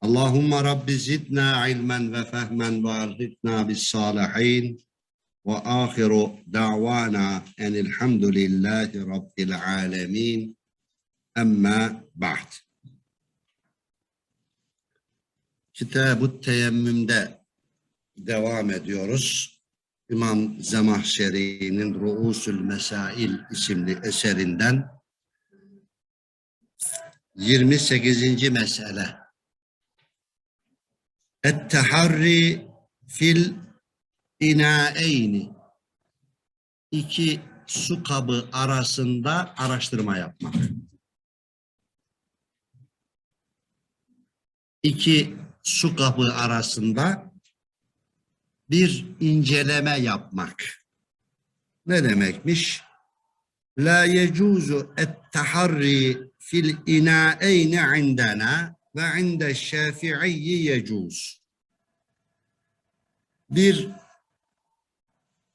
Allahümme Rabbi zidna ilmen ve fehmen ve arzitna bis salihin ve ahiru da'vana enilhamdülillahi rabbil alemin emma ba'd. Kitab-ı Teyemmüm'de devam ediyoruz. İmam Zemahşeri'nin Ru'usul Mesail isimli eserinden 28. mesele Et-teharri fil inaeyni. İki su kabı arasında araştırma yapmak. İki su kabı arasında bir inceleme yapmak. Ne demekmiş? La yecuzu et-teharri fil inaeyni indena ve inde şafi'iyyi yecuz. Bir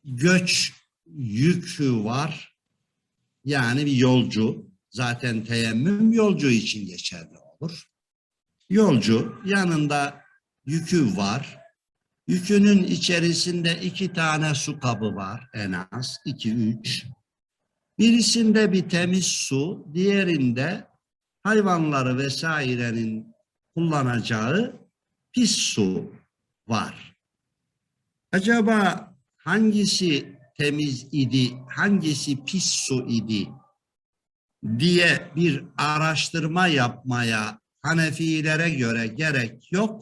göç yükü var. Yani bir yolcu. Zaten teyemmüm yolcu için geçerli olur. Yolcu yanında yükü var. Yükünün içerisinde iki tane su kabı var en az. iki üç. Birisinde bir temiz su, diğerinde hayvanları vesairenin kullanacağı pis su var. Acaba hangisi temiz idi, hangisi pis su idi diye bir araştırma yapmaya Hanefilere göre gerek yok.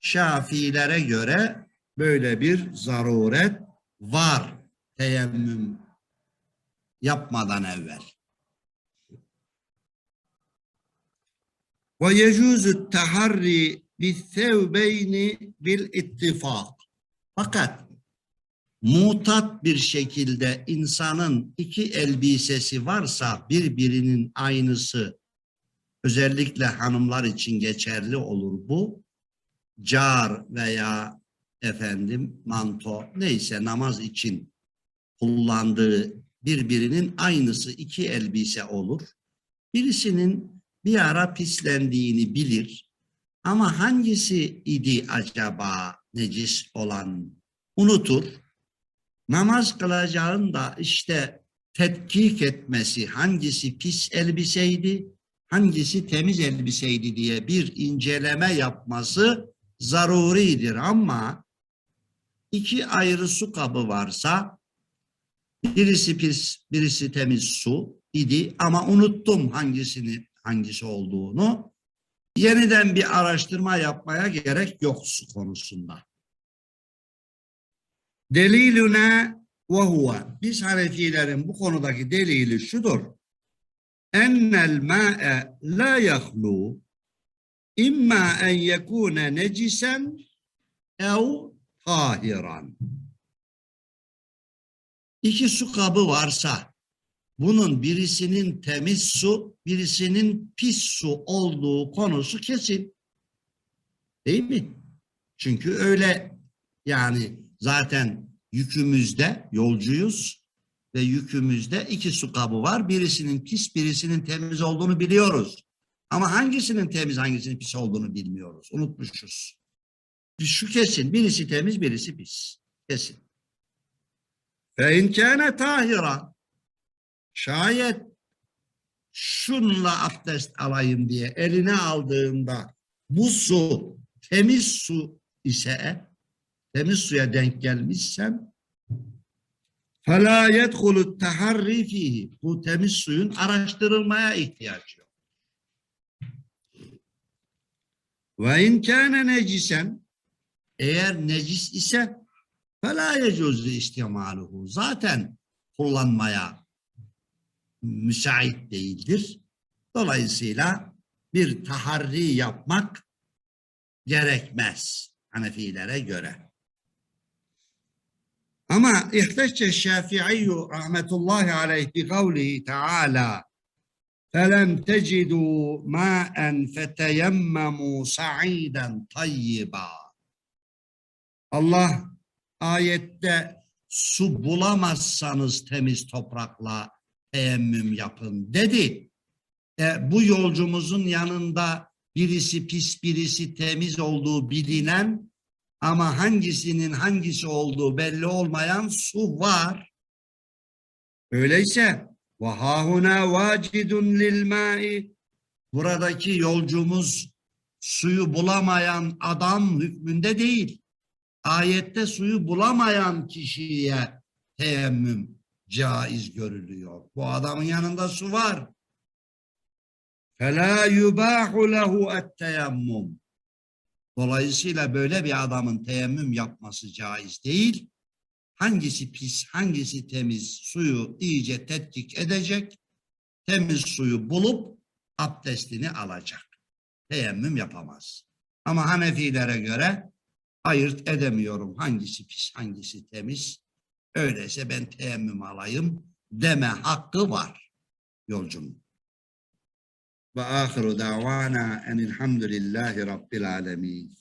Şafilere göre böyle bir zaruret var teyemmüm yapmadan evvel. Ve yecuzu taharri bithevbeyni bil ittifak. Fakat mutat bir şekilde insanın iki elbisesi varsa birbirinin aynısı özellikle hanımlar için geçerli olur bu. Car veya efendim manto neyse namaz için kullandığı birbirinin aynısı iki elbise olur. Birisinin bir ara pislendiğini bilir. Ama hangisi idi acaba necis olan unutur. Namaz kılacağın da işte tetkik etmesi hangisi pis elbiseydi, hangisi temiz elbiseydi diye bir inceleme yapması zaruridir ama iki ayrı su kabı varsa birisi pis, birisi temiz su idi ama unuttum hangisini hangisi olduğunu. Yeniden bir araştırma yapmaya gerek yok su konusunda. Delilüne ve huve. Biz Hanefilerin bu konudaki delili şudur. Ennel ma'e la yahlu imma en yekune necisen ev tahiran. İki su kabı varsa bunun birisinin temiz su, birisinin pis su olduğu konusu kesin. Değil mi? Çünkü öyle yani zaten yükümüzde yolcuyuz ve yükümüzde iki su kabı var. Birisinin pis, birisinin temiz olduğunu biliyoruz. Ama hangisinin temiz, hangisinin pis olduğunu bilmiyoruz. Unutmuşuz. Şu kesin. Birisi temiz, birisi pis. Kesin. Fe in kâne tahira şayet şunla abdest alayım diye eline aldığında bu su temiz su ise temiz suya denk gelmişsen فَلَا يَدْخُلُ التَّحَرِّ ف۪يهِ Bu temiz suyun araştırılmaya ihtiyaç yok. وَاِنْ كَانَ necisen Eğer necis ise فَلَا يَجُزُ istimaluhu Zaten kullanmaya müsait değildir. Dolayısıyla bir taharri yapmak gerekmez Hanefilere göre. Ama ihtaçça Şafii rahmetullahi aleyh bi kavlihi teala فَلَمْ تَجِدُوا مَاءً فَتَيَمَّمُوا سَعِيدًا طَيِّبًا Allah ayette su bulamazsanız temiz toprakla teyemmüm yapın dedi. E, bu yolcumuzun yanında birisi pis birisi temiz olduğu bilinen ama hangisinin hangisi olduğu belli olmayan su var. Öyleyse vahahuna vacidun lil buradaki yolcumuz suyu bulamayan adam hükmünde değil. Ayette suyu bulamayan kişiye teyemmüm caiz görülüyor. Bu adamın yanında su var. فَلَا يُبَاحُ لَهُ التَّيَمُّمْ Dolayısıyla böyle bir adamın teyemmüm yapması caiz değil. Hangisi pis, hangisi temiz suyu iyice tetkik edecek. Temiz suyu bulup abdestini alacak. Teyemmüm yapamaz. Ama Hanefilere göre ayırt edemiyorum hangisi pis, hangisi temiz. Öyleyse ben teyemmüm alayım deme hakkı var yolcunun. Ve ahiru davana enilhamdülillahi rabbil alemin.